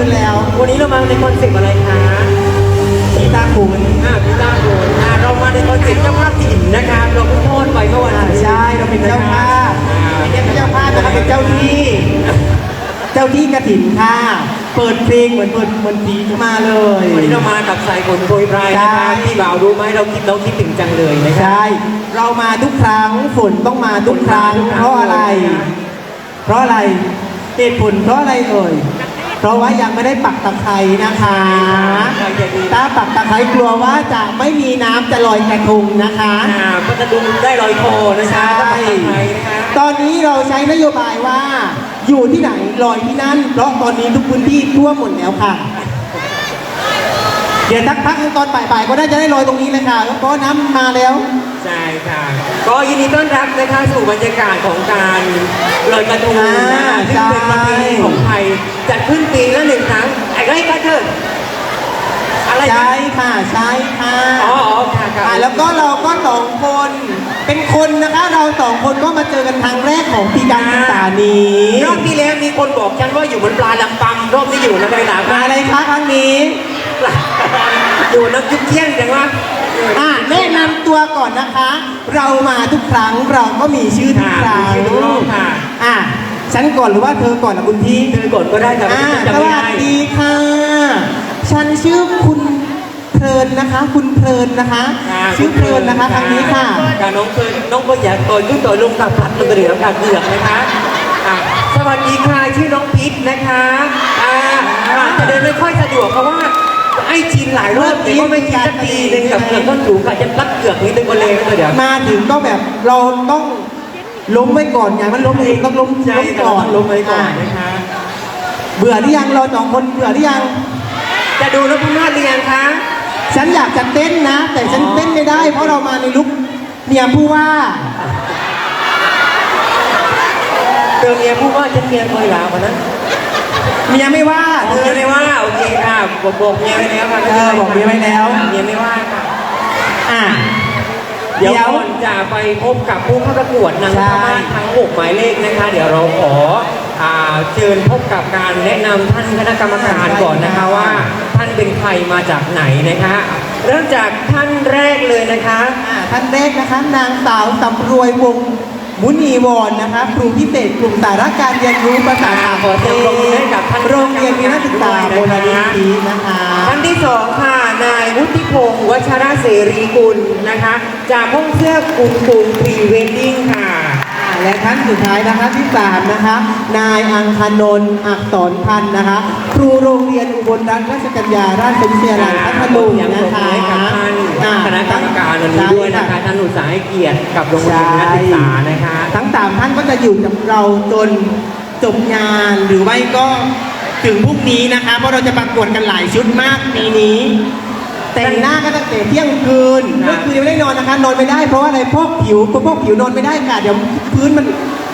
ที่ไว้ให้เรายืนแล้ว วันนี้เรามาในคอนเซ็ปต์อะไรคะกีตาร์คูณอ่าพิซซ่าโกนอ่าเรามาในคอนเซ็ปต์เจ้าภาพถิ่นนะคะเราเพิ่งโพสต์ไปเมื่อวันอ่าอาทิตย์ใช่เราเป็นเจ้าภาพไม่ใช่เป็นเจ้าภาพนะครับเป็นเจ้าที่ เจ้าที่กระถินค่ะ เปิดเพลงเหมือนเปิดเหมือนผีมาเลย วันนี้เรามากับสายฝนโปรยปลายนะคะใช่พี่บ่าวรู้ไหมเราคิดเราคิดถึงจังเลยนะคะใช่เรามาทุกครั้งฝนต้องมาทุกครั้ง ฝนมาทุกครั้งเพราะอะไรเพราะอะไรเหตุผลเพราะอะไรเอ่ย เพราะว่ายังไม่ได้ปักตะไคร้นะคะใครจะดีถ้าปักตะไคร้กลัวว่าจะไม่มีน้ำจะลอยกระทงนะคะอ่าก็จะดูได้ลอยคอนะคะใช่ก็ปักตะไคร้นะคะตอนนี้เราใช้นโยบายว่า อยู่ที่ไหนลอยที่นั่น เพราะตอนนี้ทุกพื้นที่ท่วมหมดแล้วค่ะ เดี๋ยวทักพักตอนบ่ายๆก็น่าจะได้ลอยตรงนี้เลยค่ะเพราะน้ำมาแล้ว ใช่ค่ะ ก็ยินดีต้อนรับนะคะสู่บรรยากาศของการลอยกระทงนะอ่าซึ่งเป็นประเพณีของไทยจัดขึ้นปีละหนึ่งครั้งไอ้ไรก็เถอะอะไรนะ ใช่ค่ะใช่ค่ะอ๋ออ๋อค่ะค่ะ อ่าแล้วก็เราก็สองคน เป็นคนนะคะ เราสองคนก็มาเจอกันครั้งแรกของปีการศึกษานี้รอบที่แล้วมีคนบอกฉันว่าอยู่บนปลาลำปังรอบนี้อยู่นะไดหนามาอะไรคะครั้งนี้ อยู่น้ำจุ๊บเที่ยงจังว่า อ่าแนะนำตัวก่อนนะคะ เรามาทุกครั้งเราก็มีชื่อทุกครั้งชื่อทุกรอบค่ะอ่าฉันก่อนหรือว่าเธอก่อนนะคุณพี่เธอกดก็ได้แต่ไม่อ่าจำสไม่วัสได้ดีค่ะ ฉันชื่อคุณเพลินนะคะ คุณเพลินนะคะค่ะชื่อเพลินนะคะครั้งนี้ค่ะค่ะน้องเพลินน้องก็อยากต่อยขึ้นต่อยลงกับพัดมันเหลือกับเกือกนะคะอะสวัสดีค่ะชื่อน้องพิษนะคะอ่าอาจจะเดินไม่ค่อยสะดวกเพราะว่า ไอ้จีนหลายรอบแต่ก็ไม่จีนสักทีหนึงกับเกือกต้นสูงค่ะจะรัดเกือกนิดนึงก็เลยก็เดี๋ยวมาถึงก็แบบเราต้องล้มไว้ก่อนไงมันล้มเองต้องล้มใช่ล้มก่ก่ออนนลงไปก่อนอ่านะคะเบื่อหรือยังเราสองคนเบื่อหรือยัง จะดูนพมาศหรือยังคะฉันอยากจะเต้นนะ แต่ฉันอ๋อเต้นไม่ได้ เพราะเรามาในลุกเมียผู้ว่าเจอเมียพูดว่าฉันเมียคอยลาวันนั้น เมียไม่ว่าเมียไม่ว่าโอเคค่ะบอกบอกเมียไปแล้วค่ะเออบอกเมียไว้แล้วเมียไม่ว่าค่ะอะเดี๋ยวเดี๋ยวก่อนจะไปพบกับผู้เข้าประกวดนางใช่สาวทั้งหกหมายเลขนะคะ เดี๋ยวเราขออ่าเชิญพบกับการแนะนำท่านคณะกรรมการก่อนนะคะว่า ท่านเป็นใครมาจากไหนนะคะ เริ่มจากท่านแรกเลยนะคะอะท่านแรกนะคะ นางสาวสำรวยวงศ์ มุนีวอนนะคะครูพิเศษกลุ่มสาระการเรียนรู้ภาษาต่างประเทขอเสียงปรบมือให้กับท่านโรงเรียนวิทยาศึกษาโบราณทีนะคะท่านที่สองค่ะนายวุฒิพงศ์วัชระเสรีกุลนะคะ จากห้องเสื้อกุลกุลพรีเวดดิ้งค่ะ และท่านสุดท้ายนะคะที่สามนะคะนายอังคณนท์อักษรพันธ์นะคะ ครูโรงเรียนอุบลรัตนราชกัญญาราชวิทยาลัยพัทลุงยังนะคะ ให้กับท่านอะคณะกรรมการวันนี้ด้วยนะคะท่านอุตสาหเกียรติกับโรงเรียนนักศึกษานะคะ ทั้งสามท่านก็จะอยู่กับเราจนจบงานหรือไม่ก็ถึงพรุ่งนี้นะคะ เพราะเราจะประกวดกันหลายชุดมากปีนี้ แต่งหน้าก็ตั้งแต่เที่ยงคืนครัเมื่อบคืนยังไม่ได้นอนนะคะ นอนไม่ได้เพราะว่าอะไรพวกผิวพวกผิวนอนไม่ได้ค่ะ เดี๋ยวพื้นมัน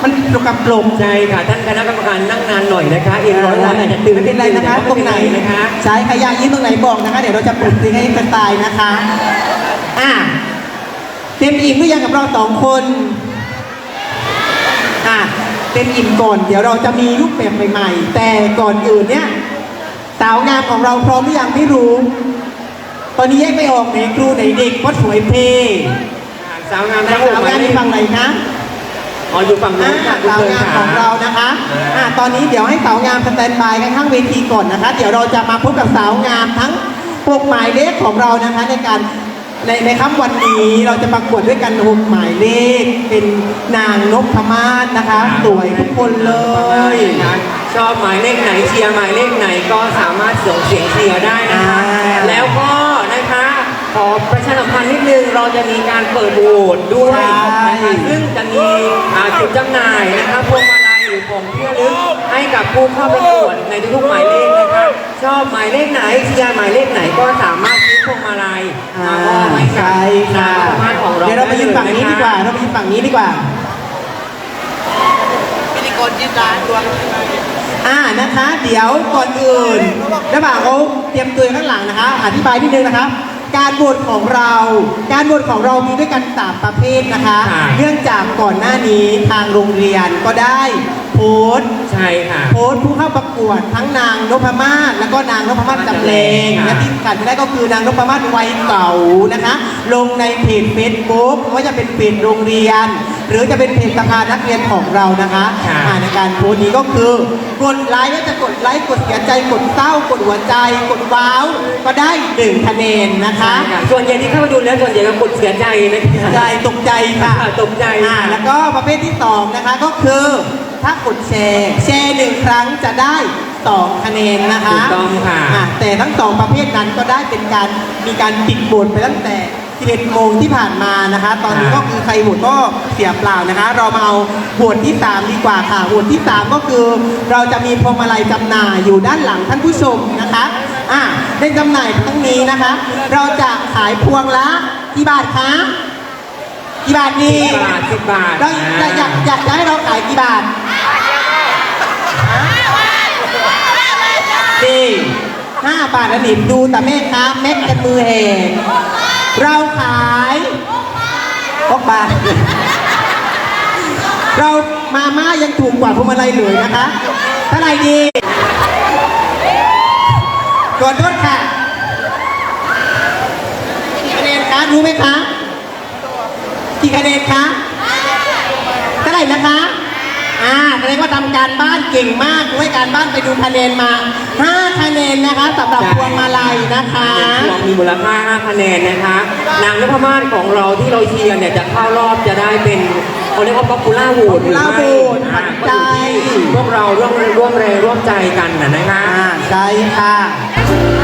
มันตกกับลมใช่ค่ะท่านคณะกรรมการนั่งนานหน่อยนะคะเอ็นร้อยวันอาจจะตื่นไม่เป็นไรนะคะแต่ตรงไหนม่เป็นะคะใช้ขยะยิ้มตรงไหนบอกนะคะ เดี๋ยวเราจะปลุกซิงให้กระตายนะคะอะเต็มอิ่มหรือยังกับเราสองคนอะเต็มอิ่มก่อน เดี๋ยวเราจะมีรูปแบบใหม่ ๆ แต่ก่อนอื่นเนี่ยสาวงามของเราพร้อมหรือยังไม่รู้ ตอนนี้แยกไม่ออกไหนครูไหนเด็กเพราะสวยเพสาวงามทั้งหกสาวหมางายมเลมีขฝั่งไหนคะอ๋ออยู่ฝั่งอ่านู้นค่ะคุณสาวเพิร์นงามค่ะของเรานะคะอ่าตอนนี้เดี๋ยวให้สาวงามสแตนบายข้างๆเวทีก่อนนะคะ เดี๋ยวเราจะมาพบกับสาวงามทั้งหกหมายเลขของเรานะคะ ในการในในค่ำวันนี้เราจะประกวดด้วยกันหกหมายเลข เป็นนางนพมาศนะคะ สวยทุกคนเลยชอบหมายเลขไหนเชียร์หมายเลขไหนก็สามารถส่งเสียงเชียร์ได้นะคะอ่าแล้วก็นะคะ ขอประชาสัมพันธ์นิดนึงเราจะมีการเปิดโหวตด้วยใช่นะคะซึ่งจะมีอ่าจุดจำหน่ายนะคะพวงมาลัยหรือของที่ระลึกให้กับผู้เข้าประกวดในทุกๆหมายเลขนะคะชอบหมายเลขไหนเชียร์หมายเลขไหนก็สามารถซื้อพวงมาลัยอ่ามามอบให้กับใช่ค่ะนางสามารถของเราเดี๋ยวเราไปยืนฝั่งนี้ดีกว่า เราไปยืนฝั่งนี้ดีกว่า พิธีกรยืนร้านดวงอ่านะคะ เดี๋ยวก่อนอื่นระหว่างเขาเตรียมตัวข้างหลังนะคะ อธิบายนิดนึงนะคะ การบวชของเรา การบวชของเรามีด้วยกันสามประเภทนะคะค่ะเนื่องจากก่อนหน้านี้ทางโรงเรียนก็ได้ โพสต์ใช่ค่ะ โพสต์ผู้เข้าประกวดทั้งนางนพมาศแล้วก็นางนพมาศจำเลงค่ะ และที่ขาดไม่ได้ก็คือนางนพมาศวัยเก่านะคะ ลงในเพจเฟซบุ๊กไม่ว่าจะเป็นเพจโรงเรียน หรือจะเป็นเพจสภานักเรียนของเรานะคะค่ะอ่าในการโพสต์นี้ก็คือกดไลค์ก็จะกดไลค์กดเสียใจกดเศร้ากดหัวใจ กดว้าวก็ได้หนึ่งคะแนนนะคะ ค่ะส่วนใหญ่ที่เข้ามาดูแล้วส่วนใหญ่ก็กดเสียใจนะคะ ใจตกใจค่ะค่ะตกใจอ่าแล้วก็ประเภทที่สองนะคะก็คือ ถ้ากดแชร์แชร์หนึ่งครั้งจะได้สองคะแนนนะคะถูกต้องค่ะอ่แต่ทั้งสองประเภทนั้นก็ได้เป็นการมีการปิดโหวตไปตั้งแต่11โมงที่ผ่านมานะคะ ตอนนี้ก็คือใครโหวตก็เสียเปล่านะคะ เรามาเอาโหวตที่ 3 ดีกว่าค่ะโหวตที่ 3 ก็คือ เราจะมีพวงมาลัยจำหน่ายอยู่ด้านหลังท่านผู้ชมนะคะอ่าในจำหน่ายครั้งนี้นะคะ เราจะขายพวงละกี่บาทคะ กี่บาทดีสิบบาทสิบบาทเราอยากอยากอยากจะให้เราขายกี่บาทดีห้าบาทนะหนิมดูแต่แม่ค้าแม็กกันมือแห่เราขายหกบาท เรามาม่ายังถูกกว่าพวงมาลัยเลยนะคะเท่าไหร่ดีกดโทษค่ะกี่คะแนนคะรู้ไหมคะ กี่คะแนนคะเท่าไหร่นะคะ อ่าแสดงว่าทำการบ้านเก่งมากด้วยการบ้านไปดูคะแนนมา 5 คะแนนนะคะสำหรับใช่พวงมาลัยนะคะพวงมีมูลค่า5คะแนนนะคะ นางนพมาศของเราที่เราเชียร์เนี่ยจะเข้ารอบจะได้เป็นเขาเรียกว่าป๊อปปูล่าโหวตหรือ Popular ไม่ Vote อ่าปัจก็จัอยู่ยที่พวกเราร่วมร่วมแรงร่วมใจกันนะนะคะอ่าใช่ค่ะ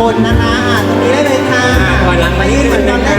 คนนะคะตรงนี้ได้เลยค่ะอ่าถอยหลังไปยืนเหมือนกัน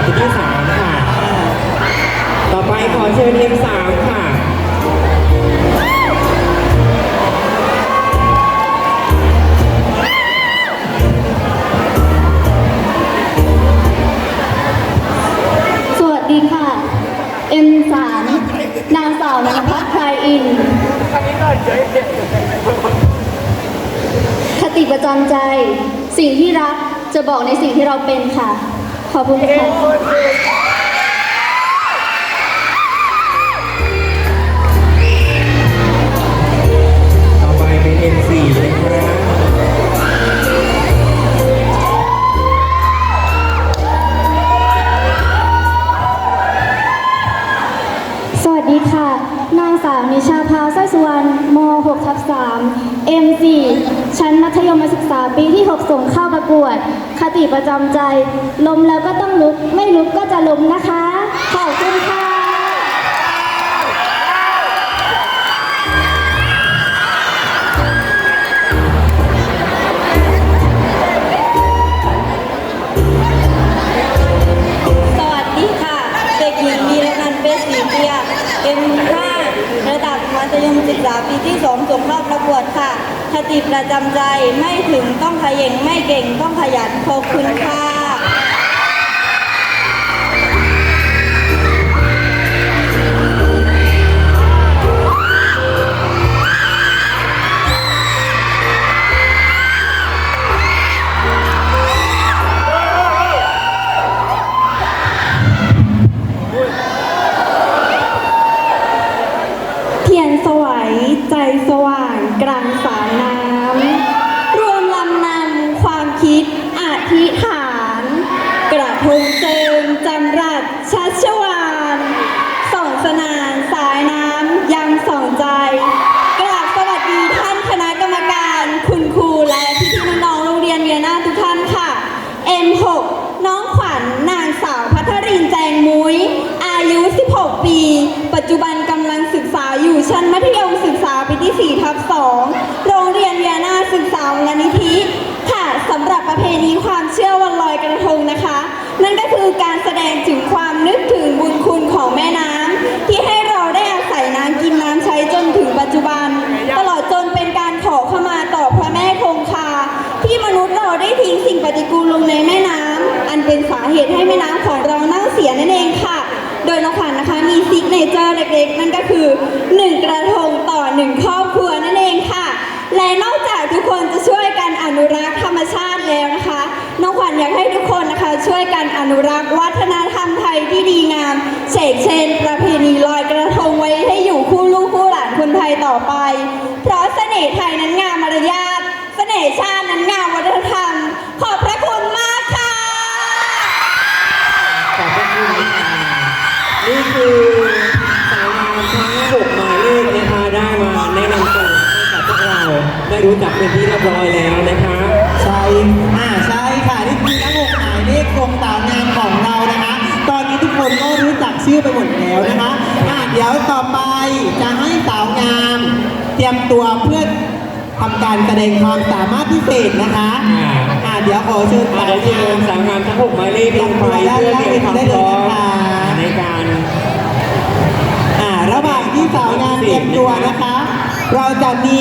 มัธยมศึกษาปีที่3ค่ะ ต่อไปขอเชิญ M3 ค่ะสวัสดีค่ะ M3 นางสาวนันพัฒน์ไพรอิน คติประจำใจ สิ่งที่รักจะบอกในสิ่งที่เราเป็นค่ะ ขอบคุณค่ะต่อไปเป็น M4 นะคะสวัสดีค่ะ นางสาวนิชาภาสร้อยสุวรรณม 6 ทับ3 M4 ชั้นมัธยมศึกษาปีที่ 6 ส่งเข้าประกวด คติประจำใจ ล้มแล้วก็ต้องลุก ไม่ลุกก็จะล้มนะคะ ขอบคุณค่ะสวัสดีค่ะเด็กหญิงมีรนันเบสสีเปียเอ็มห้าระดับมัธยมศึกษาปีที่สองส่งเข้าประกวดค่ะ คติประจำใจไม่ถึงต้องขยันไม่เก่งต้องขยันขอบคุณค่ะับประเพณีความเชื่อวันลอยกระทงนะคะ นั่นก็คือการแสดงถึงความนึกถึงบุญคุณของแม่น้ำที่ให้เราได้อาศัยน้ำกินน้ำใช้จนถึงปัจจุบัน ตลอดจนเป็นการขอขมาต่อพระแม่คงคา ที่มนุษย์เราได้ทิ้งสิ่งปฏิกูลลงในแม่น้ำอันเป็นสาเหตุให้แม่น้ำของเราเน่าเสียนั่นเองค่ะ โดยน้องขวัญนะคะมีซิกเนเจอร์เล็กๆ นั่นก็คือ 1 กระทงต่อ 1 ครอบครัวนั่นเองค่ะ และนอก นอนุรักษ์วัฒนธรรมไทยที่ดีงามเฉกเชนประเพณีลอยกระทงไว้ให้อยู่คู่ลูกคู่หลานคนไทยต่อไป เพราะเสน่ห์ไทยนั้นงามมารยาทเสน่ห์ชาตินั้นงามวัฒนธรรม ขอบพระคุณมากค่ะขอบพระคุณค่ะนี่คือสาวงามทั้งหกหมายเลขนะคะได้มาแนะนำตัวให้กับพวกเราได้รู้จักเป็นที่เรียบร้อยแล้วนะคะ ใช่อ่าใช่ค่ะนี่คือทั้งหกหมายเลขวงสาวงาม คนก็รู้จักชื่อไปหมดแล้วนะคะอ่าเดี๋ยวต่อไปจะให้สาวงาม เตรียมตัวเพื่อทำการแสดงความสามารถพิเศษนะคะอ่าอ่าเดี๋ยวขอเชิญอาสาวเดี๋ยวเชิงาญมสาวงามทั้งหกหมายเลขลงไปเพื่อเตรียมความพร้อมในการอ่าระหว่างที่สาวงามเตรียมตัวนะคะ เราจะมี